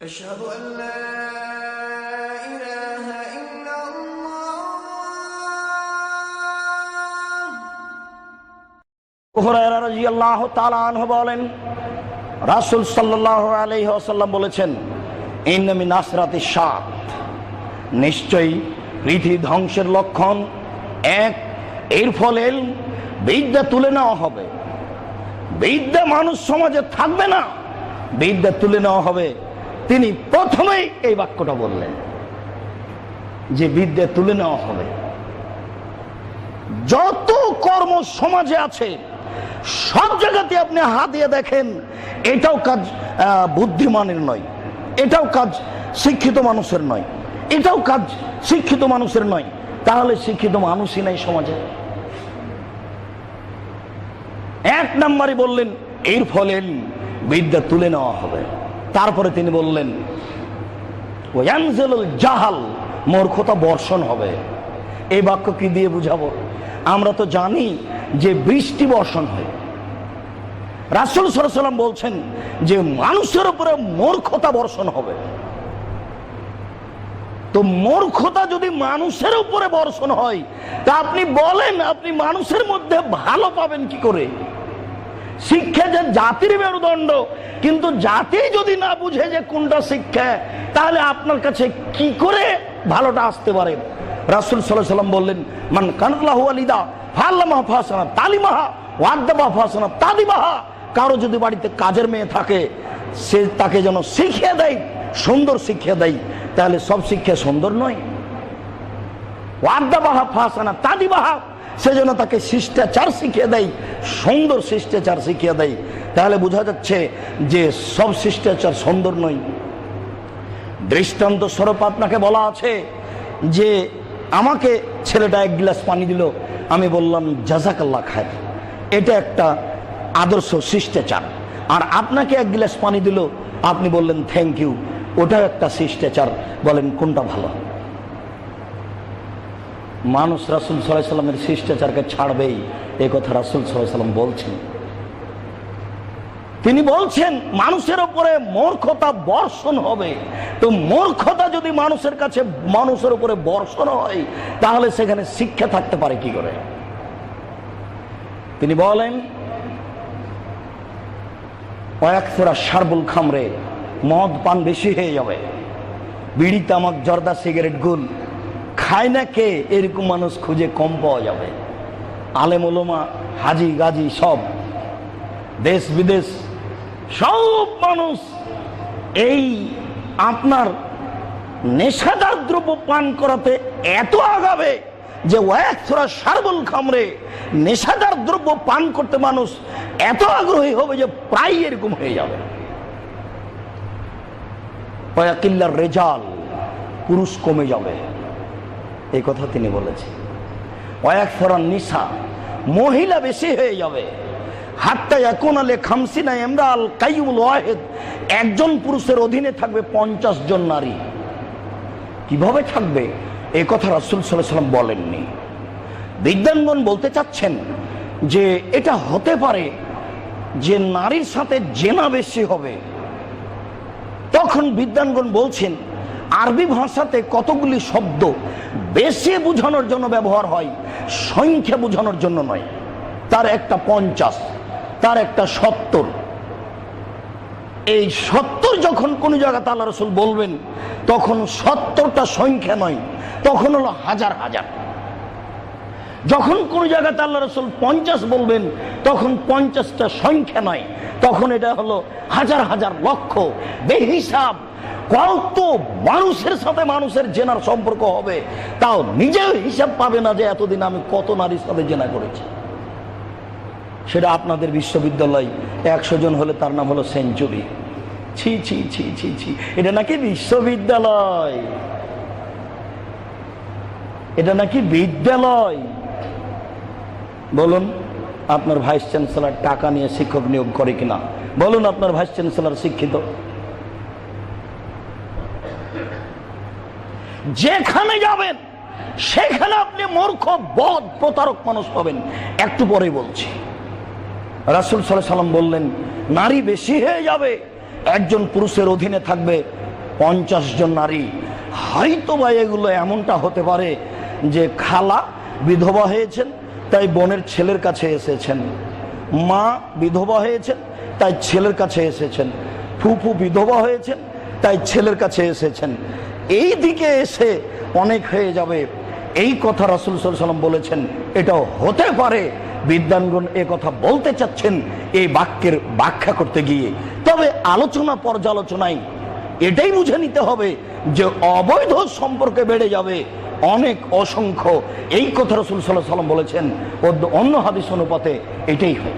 أشهد أن لا إله إلا الله হুরায়রা রাদিয়াল্লাহু তাআলা আনহু বলেন রাসূল সাল্লাল্লাহু আলাইহি ওয়াসাল্লাম বলেছেন ইন্না মিন আসরাতি সাত নিশ্চয়ই পৃথিবী ধ্বংসের লক্ষণ এক এর ফলে বিদ্যা তুলে নেওয়া হবে বিদ্যা মানুষ সমাজে থাকবে না বিদ্যা তুলে নেওয়া হবে তিনি প্রথমেই এই বাক্যটা বললেন যে বিদ্যা তুলে নেওয়া হবে। যত কর্ম সমাজে আছে, সব জায়গাতে আপনি হাত দিয়ে দেখেন, এটাও কাজ বুদ্ধিমানের নয়, এটাও কাজ শিক্ষিত মানুষের নয়, এটাও কাজ শিক্ষিত মানুষের নয়। তাহলে শিক্ষিত মানুষই নাই সমাজে। এক নম্বরে বললেন, এর ফলে বিদ্যা তুলে নেওয়া হবে। তারপরে তিনি বললেন জাহাল মূর্খতা বর্ষণ হবে। এই বাক্য কি দিয়ে বুঝাবো? আমরা তো জানি যে বৃষ্টি বর্ষণ হয়। রাসুল সাল্লাম বলছেন যে মানুষের উপরে মূর্খতা বর্ষণ হবে। তো মূর্খতা যদি মানুষের উপরে বর্ষণ হয়, তা আপনি বলেন, আপনি মানুষের মধ্যে ভালো পাবেন কি করে? শিক্ষা যে জাতির মেরুদণ্ড, কিন্তু জাতি যদি না বুঝে যে কোনটা শিক্ষা, তাহলে আপনার কাছে কি করে ভালোটা আসতে পারে? রাসুল সাল্লাহ সাল্লাম বললেন, মান কানুল্লাহ আলিদা ফাল্লামা ফাসানা তালিমাহা ওয়াদ্দাবা ফাসানা তাদিমাহা কারও যদি বাড়িতে কাজের মেয়ে থাকে, সে তাকে যেন শিখিয়ে দেয়, সুন্দর শিক্ষা দেয়, তাহলে সব শিক্ষা সুন্দর নয়। ওয়াদ্দাবাহা ফাসানা তাদিবাহা সেজন্য তাকে শিষ্টাচার শিখিয়ে দেয়, সুন্দর শিষ্টাচার শিখিয়ে দেয়। তাহলে বোঝা যাচ্ছে যে সব শিষ্টাচার সুন্দর নয়। দৃষ্টান্ত স্বরূপ আপনাকে বলা আছে যে আমাকে ছেলেটা এক গ্লাস পানি দিল। আমি বললাম জাজাকাল্লা খায় এটা একটা আদর্শ শিষ্টাচার। আর আপনাকে এক গ্লাস পানি দিল। আপনি বললেন, থ্যাংক ইউ। ওটাও একটা শিষ্টাচার। বলেন, কোনটা ভালো? মানুষ রাসুল সাল্লাহ সাল্লামের শিষ্টাচারকে ছাড়বেই, এ কথা রাসুল সাল্লাহ সাল্লাম বলছেন। তিনি বলছেন, মানুষের উপরে মূর্খতা বর্ষণ হবে। তো মূর্খতা যদি মানুষের কাছে, মানুষের উপরে বর্ষণ হয়, তাহলে সেখানে শিক্ষা থাকতে পারে কি করে? তিনি বলেন কয়েকশোরা সারবুল খামরে, মদ পান বেশি হয়ে যাবে। বিড়ি, তামাক, জর্দা, সিগারেট, গুল খায় না কে? এরকম মানুষ খুঁজে কম পাওয়া যাবে। আলেম ওলমা হাজি, গাজি সব, দেশ, বিদেশ, সব মানুষ এই আপনার নেশাদার দ্রব্য পান করাতে এত আগাবে যে ওয়াকছড়া সারবল খামরে নেশাদার দ্রব্য পান করতে মানুষ এত আগ্রহী হবে যে প্রায় এরকম হয়ে যাবে। রেজাল, পুরুষ কমে যাবে। এই কথা তিনি বলেছেন। ওয়াকছড়া নিশা মহিলা বেশি হয়ে যাবে। হাতটা এখন আলে খামসিনা এমরাল কাইমুল ওয়াহেদ, একজন পুরুষের অধীনে থাকবে পঞ্চাশ জন নারী। কীভাবে থাকবে? এই কথা রাসুল সাল্লাম বলেননি। বিদ্যাঙ্গন বলতে চাচ্ছেন যে এটা হতে পারে যে নারীর সাথে জেনা বেশি হবে। তখন বিদ্যাঙ্গন বলছেন আরবি ভাষাতে কতগুলি শব্দ বেশি বোঝানোর জন্য ব্যবহার হয়, সংখ্যা বোঝানোর জন্য নয়। তার একটা পঞ্চাশ, তার একটা সত্তর। এই সত্তর যখন কোন জায়গাতে আল্লাহ রসুল বলবেন, তখন সত্তরটা সংখ্যা নয়, তখন হলো হাজার হাজার। যখন কোন জায়গাতে আল্লাহ রসুল পঞ্চাশ বলবেন, তখন পঞ্চাশটা সংখ্যা নয়, তখন এটা হলো হাজার হাজার লক্ষ, বেহিসাব। কত মানুষের সাথে মানুষের জেনার সম্পর্ক হবে, তাও নিজেও হিসাব পাবে না যে এতদিন আমি কত নারীর সাথে জেনা করেছি। সেটা আপনাদের বিশ্ববিদ্যালয়, একশো জন হলে তার নাম হলো সেঞ্চুরি। ছি ছি ছি ছি ছি, এটা নাকি বিশ্ববিদ্যালয়? এটা নাকি বিদ্যালয়? বলুন, আপনার ভাইস চ্যান্সেলর টাকা নিয়ে শিক্ষক নিয়োগ করে কিনা? বলুন, আপনার ভাইস চ্যান্সেলর শিক্ষিত। যেখানে যাবেন, সেখানে আপনি মূর্খ, বদ, প্রতারক মানুষ পাবেন একটু পরে বলছি। রাসুল সাল্লাহ সাল্লাম বললেন, নারী বেশি হয়ে যাবে, একজন পুরুষের অধীনে থাকবে পঞ্চাশ জন নারী। হয়তো বা এগুলো এমনটা হতে পারে যে খালা বিধবা হয়েছেন, তাই বোনের ছেলের কাছে এসেছেন। মা বিধবা হয়েছেন, তাই ছেলের কাছে এসেছেন। ফুফু বিধবা হয়েছেন, তাই ছেলের কাছে এসেছেন। এই দিকে এসে অনেক হয়ে যাবে। এই কথা রাসুল সাল্লাম বলেছেন, এটাও হতে পারে। বিদ্যানগণ এ কথা বলতে চাচ্ছেন এই বাক্যের ব্যাখ্যা করতে গিয়ে। তবে আলোচনা পর্যালোচনায় এটাই বুঝে নিতে হবে যে অবৈধ সম্পর্কে বেড়ে যাবে অনেক অসংখ্য। এই কথা রসুল সাল্লাহ সাল্লাম বলেছেন, অন্য হাদিস অনুপাতে এটাই হয়।